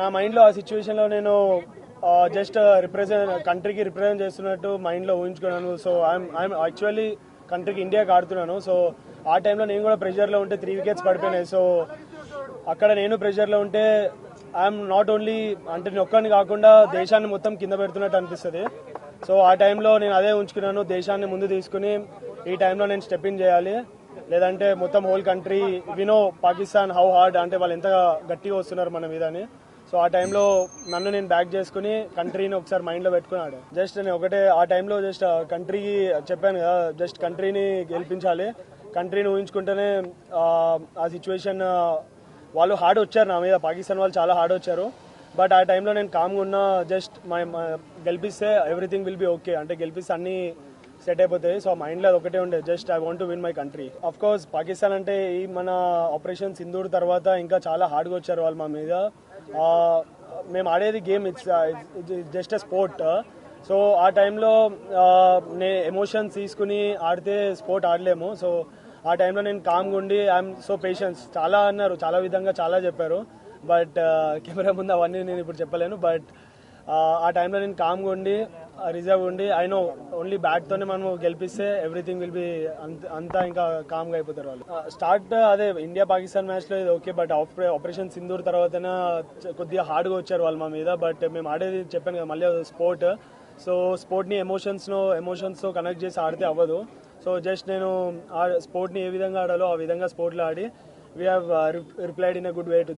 నా మైండ్లో ఆ సిచ్యువేషన్లో నేను జస్ట్ రిప్రజెంట్ కంట్రీకి రిప్రజెంట్ చేస్తున్నట్టు మైండ్లో ఊహించుకున్నాను. సో ఐఎమ్ ఐఎమ్ యాక్చువల్లీ కంట్రీకి ఇండియాకి ఆడుతున్నాను. సో ఆ టైంలో నేను కూడా ప్రెషర్లో ఉంటే త్రీ వికెట్స్ పడిపోయినాయి. సో అక్కడ నేను ప్రెషర్లో ఉంటే ఐఎమ్ నాట్ ఓన్లీ అంటే నేను కాకుండా దేశాన్ని మొత్తం కింద పెడుతున్నట్టు అనిపిస్తుంది. సో ఆ టైంలో నేను అదే ఉంచుకున్నాను. దేశాన్ని ముందు తీసుకుని ఈ టైంలో నేను స్టెప్ ఇన్ చేయాలి. లేదంటే మొత్తం హోల్ కంట్రీ వినో పాకిస్తాన్ హౌ హార్డ్ అంటే వాళ్ళు ఎంత గట్టిగా వస్తున్నారు మన మీద అని. సో ఆ టైంలో నన్ను నేను బ్యాక్ చేసుకుని కంట్రీని ఒకసారి మైండ్లో పెట్టుకున్నాడు జస్ట్ నేను ఒకటే ఆ టైంలో జస్ట్ కంట్రీకి చెప్పాను కదా జస్ట్ కంట్రీని గెలిపించాలి. కంట్రీని ఊహించుకుంటేనే ఆ, సిచ్యువేషన్ వాళ్ళు హార్డ్ వచ్చారు నా మీద. పాకిస్తాన్ వాళ్ళు చాలా హార్డ్ వచ్చారు. బట్ ఆ టైంలో నేను కామ్గా ఉన్న జస్ట్ మై గెలిపిస్తే ఎవ్రీథింగ్ విల్ బి ఓకే అంటే గెలిపిస్తే అన్ని సెట్ అయిపోతాయి. సో మైండ్లో అది ఒకటే ఉండే just I want to win my country of course Pakistan అంటే ఈ మన ఆపరేషన్ సింధూర్ తర్వాత ఇంకా చాలా హార్డ్గా వచ్చారు వాళ్ళు మా మీద. మేము ఆడేది game it's just a sport so ఆ టైంలో నే ఎమోషన్స్ తీసుకుని ఆడితే స్పోర్ట్ ఆడలేము. సో ఆ టైంలో నేను కామ్గా ఉండి ఐఎమ్ సో పేషెన్స్ చాలా అన్నారు చాలా విధంగా చాలా చెప్పారు. బట్ uh, కెమెరా ముందు అవన్నీ నేను ఇప్పుడు చెప్పలేను. బట్ ఆ టైంలో నేను కామ్గా ఉండి రిజర్వ్ ఉండి ఐ నో ఓన్లీ బ్యాట్తోనే మనం గెలిపిస్తే ఎవ్రీథింగ్ విల్ బి అంతా ఇంకా కామ్గా అయిపోతారు వాళ్ళు. స్టార్ట్ అదే ఇండియా పాకిస్తాన్ మ్యాచ్లో ఇది ఓకే బట్ ఆపరేషన్ సింధూర్ తర్వాత కొద్దిగా హార్డ్గా వచ్చారు వాళ్ళు మా మీద బట్ మేము ఆడేది చెప్పాను కదా మళ్ళీ స్పోర్ట్ సో స్పోర్ట్ని ఎమోషన్స్ను ఎమోషన్స్తో కనెక్ట్ చేసి ఆడితే అవ్వదు. సో జస్ట్ నేను ఆ స్పోర్ట్ని ఏ విధంగా ఆడాలో ఆ విధంగా స్పోర్ట్లో ఆడి we have replied in a good way to